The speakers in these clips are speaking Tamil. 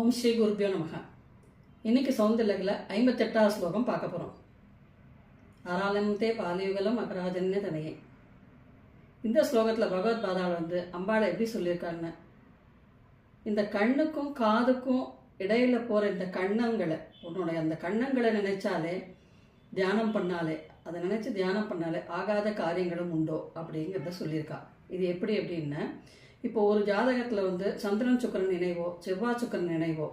ஓம் ஸ்ரீ குருபியோ நமக. இன்னைக்கு சௌந்தர்யத்தில் ஐம்பத்தெட்டாவது ஸ்லோகம் பார்க்க போகிறோம் ஆராலந்தே பாலியுகலம் அபராஜன்ய தனையே. இந்த ஸ்லோகத்தில் பகவத் பாதாள் வந்து அம்பாளை எப்படி சொல்லியிருக்காருன்னு இந்த கண்ணுக்கும் காதுக்கும் இடையில் போகிற இந்த கண்ணங்களை உன்னுடைய அந்த கண்ணங்களை நினைச்சாலே தியானம் பண்ணாலே அதை நினச்சி தியானம் பண்ணாலே ஆகாத காரியங்களும் உண்டோ அப்படிங்கிறத சொல்லியிருக்கா. இது எப்படி எப்படின்னா இப்போ ஒரு ஜாதகத்தில் வந்து சந்திரன் சுக்கரன் நினைவோ செவ்வாய் சுக்கரன் நினைவோ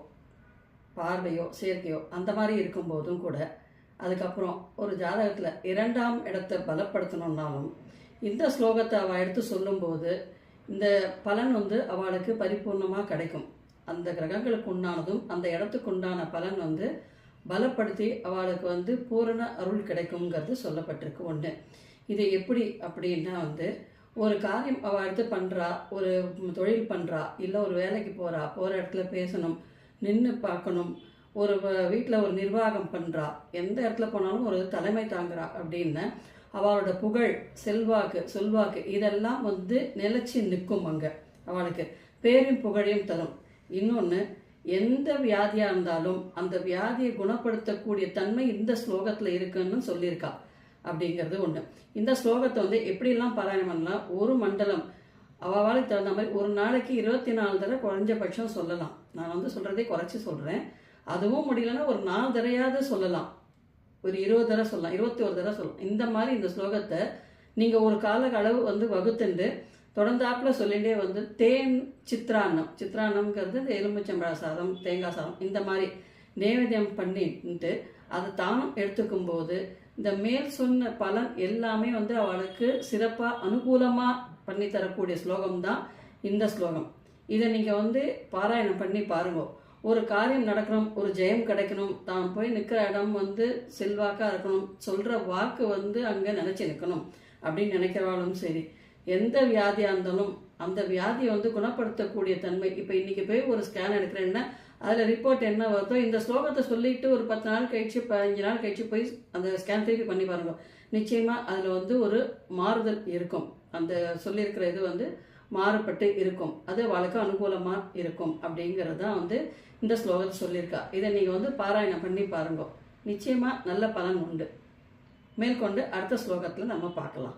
பார்வையோ சேர்க்கையோ அந்த மாதிரி இருக்கும்போதும் கூட அதுக்கப்புறம் ஒரு ஜாதகத்தில் இரண்டாம் இடத்தை பலப்படுத்தணும்னாலும் இந்த ஸ்லோகத்தை அவள் எடுத்து சொல்லும்போது இந்த பலன் வந்து அவளுக்கு பரிபூர்ணமாக கிடைக்கும். அந்த கிரகங்களுக்கு உண்டானதும் அந்த இடத்துக்கு உண்டான பலன் வந்து பலப்படுத்தி அவளுக்கு வந்து பூரண அருள் கிடைக்குங்கிறது சொல்லப்பட்டிருக்கு ஒன்று இது எப்படி அப்படின்னா வந்து ஒரு காரியம் அவள் எடுத்து பண்ணுறா ஒரு தொழில் பண்ணுறா இல்லை ஒரு வேலைக்கு போகிறா போகிற இடத்துல பேசணும் நின்று பார்க்கணும் ஒரு வீட்டில் ஒரு நிர்வாகம் பண்ணுறா எந்த இடத்துல போனாலும் ஒரு தலைமை தாங்குறா அப்படின்னு அவளோட புகழ் செல்வாக்கு செல்வாக்கு இதெல்லாம் வந்து நிலைச்சி நிற்கும் அங்கே அவளுக்கு. பேரும் புகழையும் தரும். இன்னொன்று எந்த வியாதியாக இருந்தாலும் அந்த வியாதியை குணப்படுத்தக்கூடிய தன்மை இந்த ஸ்லோகத்தில் இருக்குன்னு சொல்லியிருக்கா. அப்படிங்கிறது ஒன்று இந்த ஸ்லோகத்தை வந்து எப்படிலாம் பாராயணம் பண்ணலாம்? ஒரு மண்டலம். அவளுக்கு தகுந்த மாதிரி ஒரு நாளைக்கு இருபத்தி நாலு தடவை குறைஞ்சபட்சம் சொல்லலாம். நான் வந்து சொல்கிறதே குறைச்சி சொல்கிறேன் அதுவும் முடியலன்னா ஒரு நாலு தடவையாவது சொல்லலாம். ஒரு இருபது தடவை சொல்லலாம். இருபத்தி ஒரு தடவை சொல்லலாம். இந்த மாதிரி இந்த ஸ்லோகத்தை நீங்கள் ஒரு கால அளவு வந்து வகுத்துண்டு தொடர்ந்தாப்பில் சொல்லிகிட்டே வந்து தேன் சித்ரான்னம். சித்ரான்னம்ங்கிறது இந்த எலும்புச்சம்பழ சாதம் தேங்காய் சாதம் இந்த மாதிரி நைவேத்தியம் பண்ணிட்டு அதை தானும் எடுத்துக்கும் போது இந்த மேல் சொன்ன பலன் எல்லாமே வந்து அவளுக்கு சிறப்பாக அனுகூலமாக பண்ணி தரக்கூடிய ஸ்லோகம் தான் இந்த ஸ்லோகம். இதை நீங்கள் வந்து பாராயணம் பண்ணி பாருங்க. ஒரு காரியம் நடக்கணும் ஒரு ஜெயம் கிடைக்கணும் தான் போய் நிற்கிற இடம் வந்து செல்வாக்காக இருக்கணும் சொல்கிற வாக்கு வந்து அங்கே நினச்சி நிற்கணும் அப்படின்னு நினைக்கிறவாலும் சரி. எந்த வியாதியாக இருந்தாலும் அந்த வியாதியை வந்து குணப்படுத்தக்கூடிய தன்மை. இப்போ இன்றைக்கி போய் ஒரு ஸ்கேன் எடுக்கிறேன்னா அதில் ரிப்போர்ட் என்ன வருதோ இந்த ஸ்லோகத்தை சொல்லிட்டு ஒரு பத்து நாள் கழிச்சு பதினஞ்சு நாள் கழிச்சு போய் அந்த ஸ்கேன் திருப்பி பண்ணி பாருங்க. நிச்சயமாக அதில் வந்து ஒரு மாறுதல் இருக்கும். அந்த சொல்லியிருக்கிற இது வந்து மாறுபட்டு இருக்கும். அது அவளுக்கு அனுகூலமாக இருக்கும் அப்படிங்கிறது தான் வந்து இந்த ஸ்லோகத்தை சொல்லியிருக்கா. இதை நீங்கள் வந்து பாராயணம் பண்ணி பாருங்க. நிச்சயமாக நல்ல பலன் உண்டு. மேற்கொண்டு அடுத்த ஸ்லோகத்தில் நம்ம பார்க்கலாம்.